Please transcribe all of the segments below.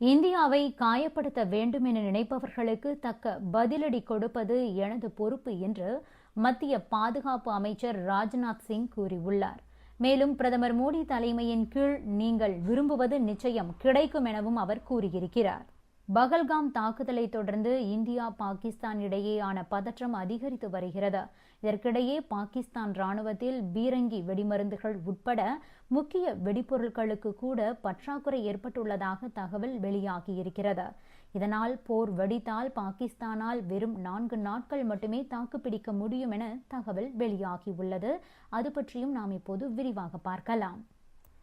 இந்தியாவை காயப்படுத்த வேண்டும் என நினைப்பவர்களுக்கு தக்க பதிலடி கொடுப்பது எனது பொறுப்பு என்று மத்திய பாதுகாப்பு அமைச்சர் ராஜ்நாத் சிங் கூறியுள்ளார். மேலும் பிரதமர் மோடி தலைமையின் கீழ் நீங்கள் விரும்புவது நிச்சயம் கிடைக்கும் எனவும் அவர் கூறியிருக்கிறார். பகல்காம் தாக்குதலை தொடர்ந்து இந்தியா பாகிஸ்தான் இடையேயான பதற்றம் அதிகரித்து வருகிறது. இதற்கிடையே பாகிஸ்தான் ராணுவத்தில் பீரங்கி வெடிமருந்துகள் உட்பட முக்கிய வெடிப்பொருட்களுக்கு கூட பற்றாக்குறை ஏற்பட்டுள்ளதாக தகவல் வெளியாகியிருக்கிறது. இதனால் போர் வெடித்தால் பாகிஸ்தானால் வெறும் நான்கு நாட்கள் மட்டுமே தாக்குப்பிடிக்க முடியும் என தகவல் வெளியாகியுள்ளது. அது பற்றியும் நாம் இப்போது விரிவாக பார்க்கலாம்.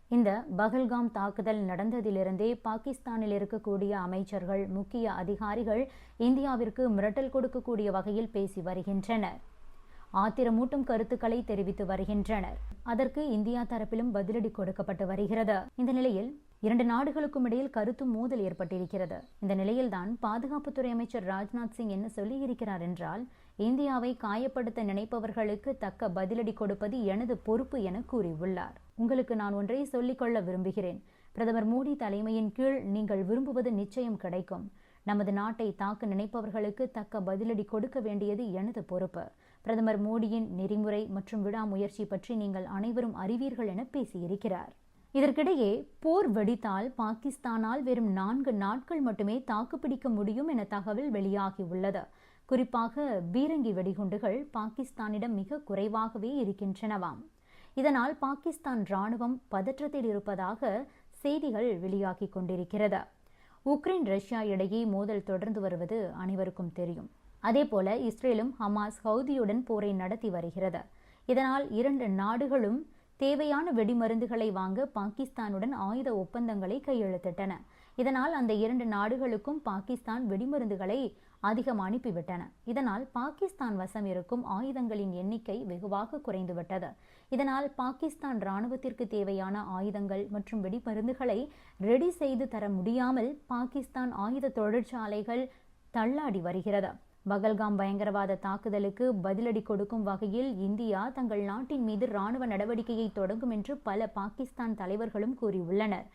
இந்த பகல்காம் தாக்குதல் நடந்ததிலிருந்தே பாகிஸ்தானில் இருக்கக்கூடிய அமைச்சர்கள் முக்கிய அதிகாரிகள் இந்தியாவிற்கு மிரட்டல் கொடுக்கக்கூடிய வகையில் பேசி வருகின்றனர். ஆத்திரமூட்டும் கருத்துக்களை தெரிவித்து வருகின்றனர். அதற்கு இந்தியா தரப்பிலும் பதிலடி கொடுக்கப்பட்டு வருகிறது. இந்த நிலையில் இரண்டு நாடுகளுக்கும் இடையில் கருத்து மோதல் ஏற்பட்டிருக்கிறது. இந்த நிலையில்தான் பாதுகாப்புத்துறை அமைச்சர் ராஜ்நாத் சிங் என்ன சொல்லியிருக்கிறார் என்றால் இந்தியாவை காயப்படுத்த நினைப்பவர்களுக்கு தக்க பதிலடி கொடுப்பது எனது பொறுப்பு என கூறியுள்ளார். உங்களுக்கு நான் ஒன்றை சொல்லிக்கொள்ள விரும்புகிறேன். பிரதமர் மோடி தலைமையின் கீழ் நீங்கள் விரும்புவது நிச்சயம் கிடைக்கும். நமது நாட்டை தாக்க நினைப்பவர்களுக்கு தக்க பதிலடி கொடுக்க வேண்டியது எனது பொறுப்பு. பிரதமர் மோடியின் நெறிமுறை மற்றும் விடாமுயற்சி பற்றி நீங்கள் அனைவரும் அறிவீர்கள் என பேசியிருக்கிறார். இதற்கிடையே போர் வெடித்தால் பாகிஸ்தானால் வெறும் நான்கு நாட்கள் மட்டுமே தாக்குப்பிடிக்க முடியும் என தகவல் வெளியாகியுள்ளது. குறிப்பாக பீரங்கி வெடிகுண்டுகள் பாகிஸ்தானிடம் மிக குறைவாகவே இருக்கின்றனவாம். இதனால் பாகிஸ்தான் ராணுவம் பதற்றத்தில் இருப்பதாக செய்திகள் வெளியாகி கொண்டிருக்கிறது. உக்ரைன் ரஷ்யா இடையே மோதல் தொடர்ந்து வருவது அனைவருக்கும் தெரியும். அதேபோல இஸ்ரேலும் ஹமாஸ் ஹவுதியுடன் போரை நடத்தி வருகிறது. இதனால் இரண்டு நாடுகளும் தேவையான வெடிமருந்துகளை வாங்க பாகிஸ்தானுடன் ஆயுத ஒப்பந்தங்களை கையெழுத்திட்டன. இதனால் அந்த இரண்டு நாடுகளுக்கும் பாகிஸ்தான் வெடிமருந்துகளை அதிகம் அனுப்பிவிட்டன. இதனால் பாகிஸ்தான் வசம் இருக்கும் ஆயுதங்களின் எண்ணிக்கை வெகுவாக குறைந்துவிட்டது. இதனால் பாகிஸ்தான் ராணுவத்திற்கு தேவையான ஆயுதங்கள் மற்றும் வெடிமருந்துகளை ரெடி செய்து தர முடியாமல் பாகிஸ்தான் ஆயுத தொழிற்சாலைகள் தள்ளாடி வருகிறது. பகல்காம் பயங்கரவாத தாக்குதலுக்கு பதிலடி கொடுக்கும் வகையில் இந்தியா தங்கள் நாட்டின் மீது ராணுவ நடவடிக்கையை தொடங்கும் என்று பல பாகிஸ்தான் தலைவர்களும் கூறியுள்ளனர்.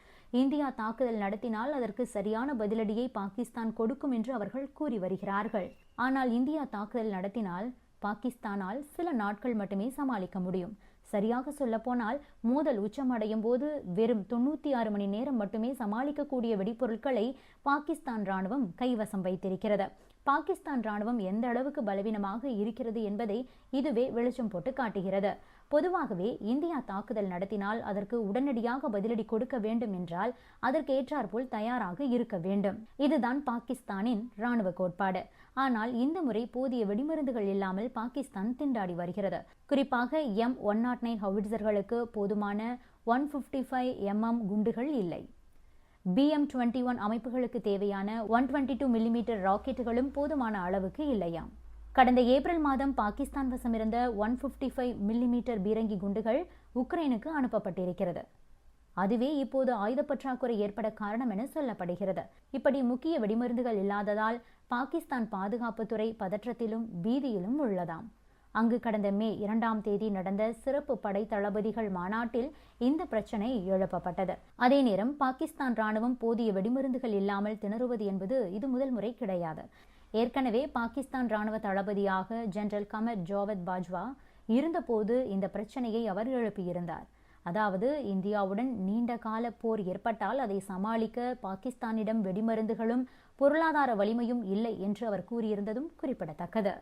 இந்தியா தாக்குதல் நடத்தினால் அதற்கு சரியான பதிலடியை பாகிஸ்தான் கொடுக்கும் என்று அவர்கள் கூறி வருகிறார்கள். ஆனால் இந்தியா தாக்குதல் நடத்தினால் பாகிஸ்தானால் சில நாட்கள் மட்டுமே சமாளிக்க முடியும். சரியாக சொல்லப்போனால் மோதல் உச்சமடையும் போது வெறும் தொண்ணூற்றி ஆறு மணி நேரம் மட்டுமே சமாளிக்கக்கூடிய வெடிப்பொருட்களை பாகிஸ்தான் ராணுவம் கைவசம் வைத்திருக்கிறது. பாகிஸ்தான் ராணுவம் எந்த அளவுக்கு பலவீனமாக இருக்கிறது என்பதை இதுவே வெளிச்சம் போட்டு காட்டுகிறது. பொதுவாகவே இந்தியா தாக்குதல் நடத்தினால் அதற்கு உடனடியாக பதிலடி கொடுக்க வேண்டும் என்றால் அதற்கு ஏற்றாற்போல் தயாராக இருக்க வேண்டும். இதுதான் பாகிஸ்தானின் ராணுவ கோட்பாடு. ஆனால் இந்த முறை போதிய வெடிமருந்துகள் இல்லாமல் பாகிஸ்தான் திண்டாடி வருகிறது. குறிப்பாக எம் ஒன் நாட் நைன் ஹவுட்சர்களுக்கு போதுமான ஒன் பிப்டி ஃபைவ் எம்எம் குண்டுகள் இல்லை. பிஎம் டுவெண்ட்டி ஒன் அமைப்புகளுக்கு தேவையான ஒன் டுவெண்ட்டி டூ மில்லிமீட்டர் ராக்கெட்டுகளும் போதுமான அளவுக்கு இல்லையாம். கடந்த ஏப்ரல் மாதம் பாகிஸ்தான் வசமிருந்த ஒன் பிப்டி ஃபைவ் மில்லிமீட்டர் பீரங்கி குண்டுகள் உக்ரைனுக்கு அனுப்பப்பட்டிருக்கிறது. அதுவே இப்போது ஆயுத பற்றாக்குறை ஏற்பட காரணம் என சொல்லப்படுகிறது. இப்படி முக்கிய வெடிமருந்துகள் இல்லாததால் பாகிஸ்தான் பாதுகாப்புத்துறை பதற்றத்திலும் பீதியிலும் உள்ளதாம். அங்கு கடந்த மே இரண்டாம் தேதி நடந்த சிறப்பு படை தளபதிகள் மாநாட்டில் இந்த பிரச்சனை எழுப்பப்பட்டது. அதே நேரம் பாகிஸ்தான் ராணுவம் போதிய வெடிமருந்துகள் இல்லாமல் திணறுவது என்பது இது முதல் முறை கிடையாது. ஏற்கனவே பாகிஸ்தான் ராணுவ தளபதியாக ஜெனரல் கமர் ஜோவத் பாஜ்வா இருந்தபோது இந்த பிரச்சனையை அவர் எழுப்பியிருந்தார். அதாவது இந்தியாவுடன் நீண்ட கால போர் ஏற்பட்டால் அதை சமாளிக்க பாகிஸ்தானிடம் வெடிமருந்துகளும் பொருளாதார வலிமையும் இல்லை என்று அவர் கூறியிருந்ததும் குறிப்பிடத்தக்கது.